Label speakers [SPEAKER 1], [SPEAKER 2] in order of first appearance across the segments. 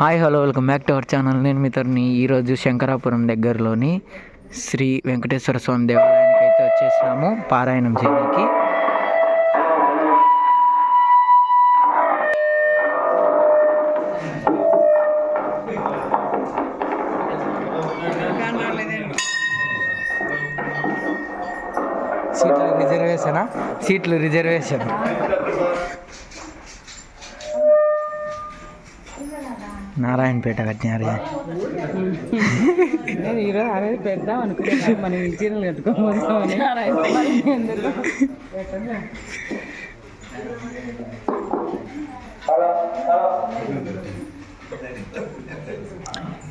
[SPEAKER 1] Hi hello welcome back to our channel. నేను మీ ఈరోజు శంకరాపురం దగ్గరలోని శ్రీ వెంకటేశ్వర స్వామి దేవాలయానికి అయితే వచ్చేసినాము పారాయణం చేయడానికి. సీట్లు రిజర్వేషనా? సీట్లు రిజర్వేషన్. నారాయణపేట కట్టినారు
[SPEAKER 2] నేను ఈరోజు అనేది పెడదాం అనుకున్నాను మనం ఈ చీరలు కట్టుకోబోతామని ఎందుకు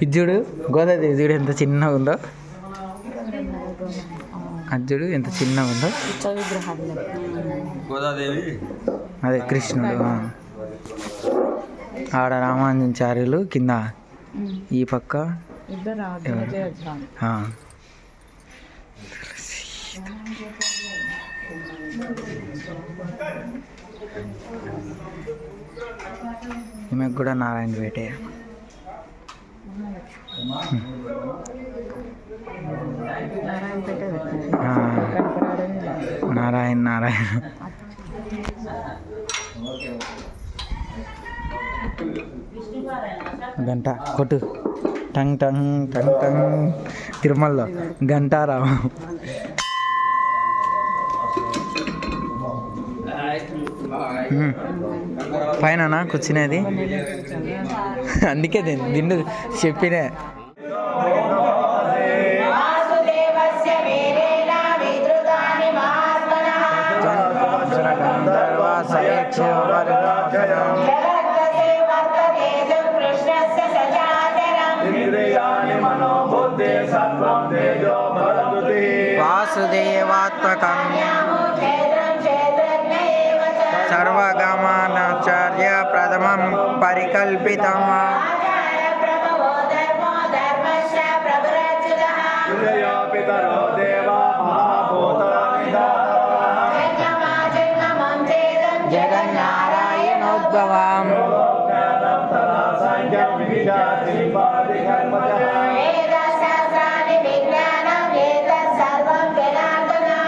[SPEAKER 1] ఇజ్జుడు గోదాదేవి చూడు ఎంత చిన్నగా ఉందో. అజ్జుడు ఎంత చిన్నగా ఉందో.
[SPEAKER 3] గోదాదేవి.
[SPEAKER 1] అదే కృష్ణుడు ఆ. ఆడ రామానుజాచార్యులు కింద ఈ పక్క. ఈమెకు కూడా నారాయణ
[SPEAKER 2] కనపరాడని
[SPEAKER 1] నారాయణ నారాయణ. గంట. కొట్టు. టంగ్ టంగ్ టంగ్ టంగ్. తిరుమలలో. గంటారావు. పైన కూర్చునేది? అందుకే దిండు చెప్పినే. వాసుదేవాత్మకం సర్వగమనాచార్య ప్రథమం పరికల్పితం.
[SPEAKER 3] పితరో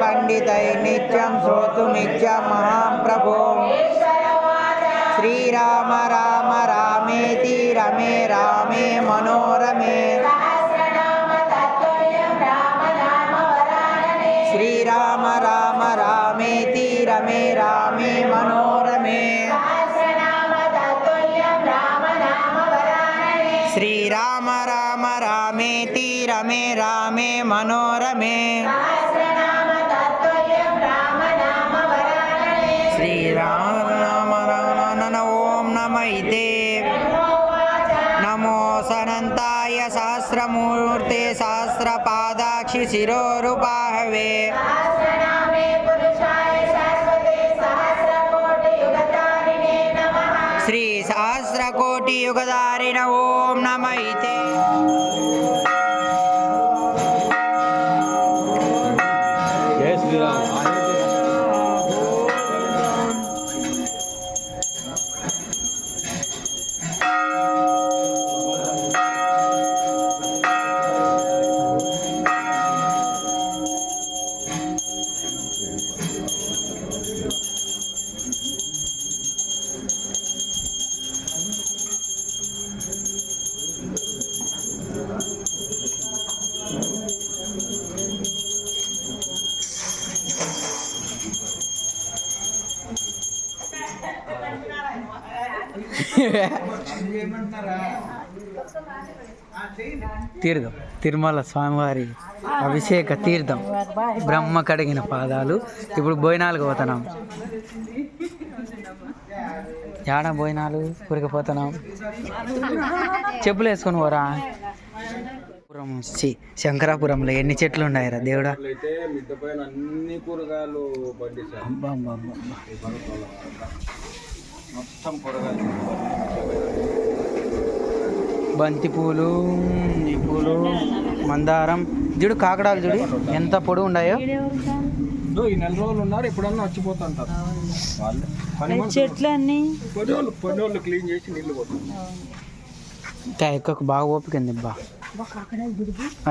[SPEAKER 1] పండితే పండితై నిత్యం శ్రోతుమిత్యం మహాం ప్రభో శ్రీరామ రామ రామేతి రమే రామే మనోరమే. శ్రీరామ రామ రామేతి రమే రామే మనోరమే. శ్రీరామ రామ రామేతి నమో సనంతాయ సహస్రమూర్తే సహస్రపాదాక్షి శిరోరుపాహవే. శ్రీ సహస్రకోటి యుగదారిణ తీర్థం. తిరుమల స్వామివారి అభిషేక తీర్థం. బ్రహ్మ కడిగిన పాదాలు. ఇప్పుడు భోజనాలకు పోతున్నాం. యాడ భోజనాలు ఉరికిపోతున్నాం చెప్పులు వేసుకొని పోరా. పురం శంకరాపురంలో ఎన్ని చెట్లు ఉన్నాయిరా దేవుడా?
[SPEAKER 3] అన్ని కూరగాయలు మొత్తం కూరగాయలు
[SPEAKER 1] బంతి పూలు ఈ పూలు మందారం. చూడు కాకడాలు చూడు ఎంత పొడి ఉన్నాయో.
[SPEAKER 3] ఈ నెల రోజులు ఉన్నారు ఎప్పుడన్నా వచ్చిపోతుంటారు. వాళ్ళు పని వాళ్ళు పని వాళ్ళు క్లీన్ చేసి
[SPEAKER 1] ఇంకా ఎక్కువ బాగా ఓపిక ఉంది బా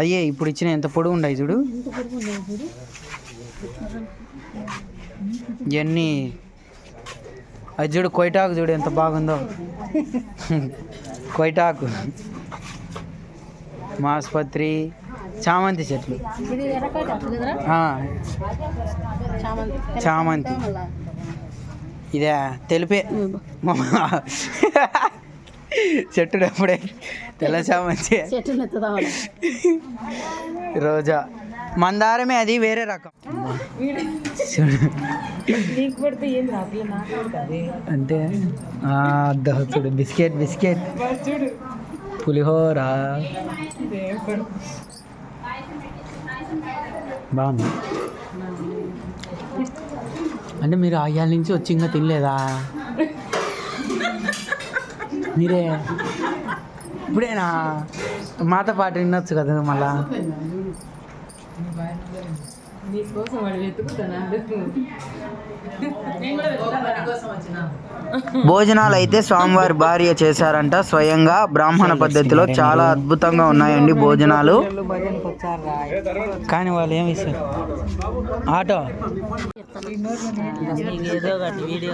[SPEAKER 1] అయ్యే ఇప్పుడు ఇచ్చిన ఎంత పొడి ఉన్నాయి చూడు. ఇవన్నీ అది చూడు కొయిటాకు చూడు ఎంత బాగుందో. కొయిటాకు మాస్పత్రి చామంతి చెట్లు. చామంతి. ఇదే తెలిపే. చెట్టు అప్పుడే తెల్ల చామంతి. రోజా. మందారమే అది వేరే రకం. అంటే చూడు. Biscuit biscuit. పులిహోర. బాగుంది. అంటే మీరు ఆయాల నుంచి వచ్చి ఇంకా తినలేదా? మీరే. ఇప్పుడేనా? మాతో పాటు వినొచ్చు కదా మళ్ళా.
[SPEAKER 2] నీకోసం వాడు వెతుకుతున్నాడు.
[SPEAKER 1] భోజనాలు అయితే స్వామివారి భార్య చేశారంట. స్వయంగా బ్రాహ్మణ పద్ధతిలో చాలా అద్భుతంగా ఉన్నాయండి భోజనాలు. కానీ వాళ్ళు ఏమి ఇస్తారు? ఆటో.
[SPEAKER 2] ఏదో ఒకటి వీడియో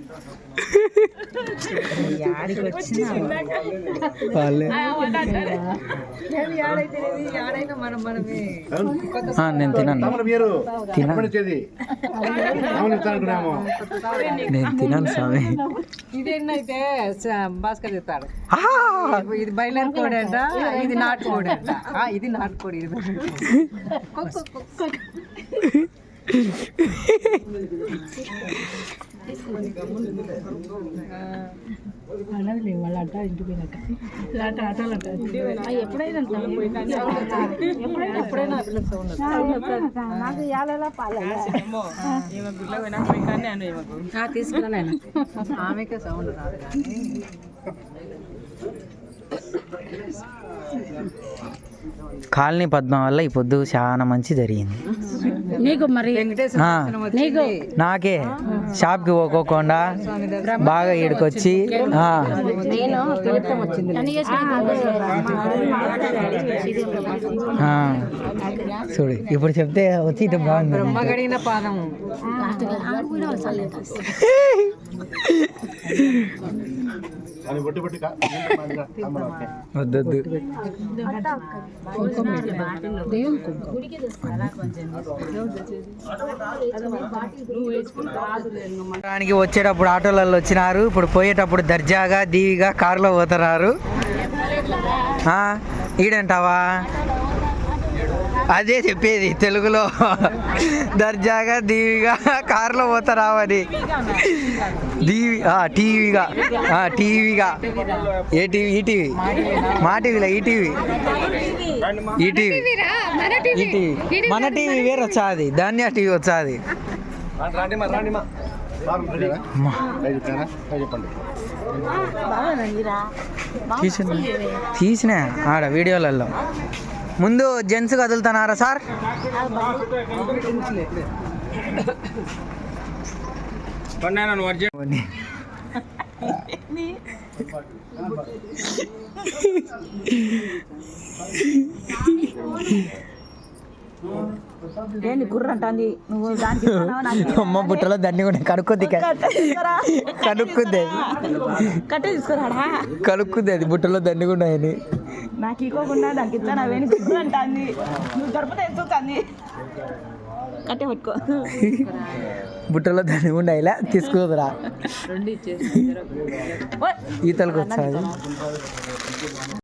[SPEAKER 1] నేను తినను. నేను తినను స్వామి.
[SPEAKER 2] ఇదేనైతే భాస్కర్ చెప్తాడు! ఇది బయలర్ కోడి అంట ఇది నాటుకోడి అంట. ఆ, ఇది నాటుకోడి ఇది ఎప్పుడైనా తీసుకున్నాను ఆమెకే సౌండ్ రాదు కానీ.
[SPEAKER 1] కాలనీ పద్మ వల్ల ఈ పొద్దు చాలా మంచి జరిగింది.
[SPEAKER 2] నీకు మరి నాకే
[SPEAKER 1] షాప్కి పోకోకుండా బాగా ఈడుకొచ్చి ఆ,
[SPEAKER 2] నేను తీర్థం వచ్చింది.
[SPEAKER 1] ఆ. చూడు ఇప్పుడు చెప్తే వచ్చి ఇటు బాగుంది దానికి వచ్చేటప్పుడు ఆటోలలో వచ్చినారు. ఇప్పుడు పోయేటప్పుడు దర్జాగా దీవిగా కారులో పోతున్నారు. ఆ, ఈడంటావా? అదే చెప్పేది తెలుగులో దర్జాగా దీవిగా కారులో పోతారావని దీవి ఆ, టీవీగా ఆ, టీవీగా. ఏ టీవీ ఈ టీవీ? మా టీవీలో ఈ TV? E TV. E TV. మన టీవీ వేరు వచ్చాది ధాన్య టీవీ వచ్చాది.
[SPEAKER 3] రాండి మా రాండి మా
[SPEAKER 1] అమ్మా,
[SPEAKER 3] చెప్పండి
[SPEAKER 1] తీసిన? తీసిన ఆడ వీడియోలలో. ముందు జెంట్స్ కదులుతున్నారా సార్?
[SPEAKER 4] కుర్ర అంటుంది? నువ్వు దానికి?
[SPEAKER 1] అమ్మ బుట్టలో దండి కూడా కనుక్కుంది ఇక.
[SPEAKER 4] కట్టే తీసుకురా.
[SPEAKER 1] కనుక్కుంది
[SPEAKER 4] కట్టే తీసుకురాడా?
[SPEAKER 1] కనుక్కుంది అది బుట్టలో దండి కూడా ఉన్నాయని
[SPEAKER 4] నాకు ఇవ్వకుండా దానికి నువ్వు ఎత్తుతుంది కట్టే పట్టుకో.
[SPEAKER 1] బుట్టలో కూడా ఇలా
[SPEAKER 4] ఇచ్చేసి
[SPEAKER 1] ఈతలకు వచ్చాది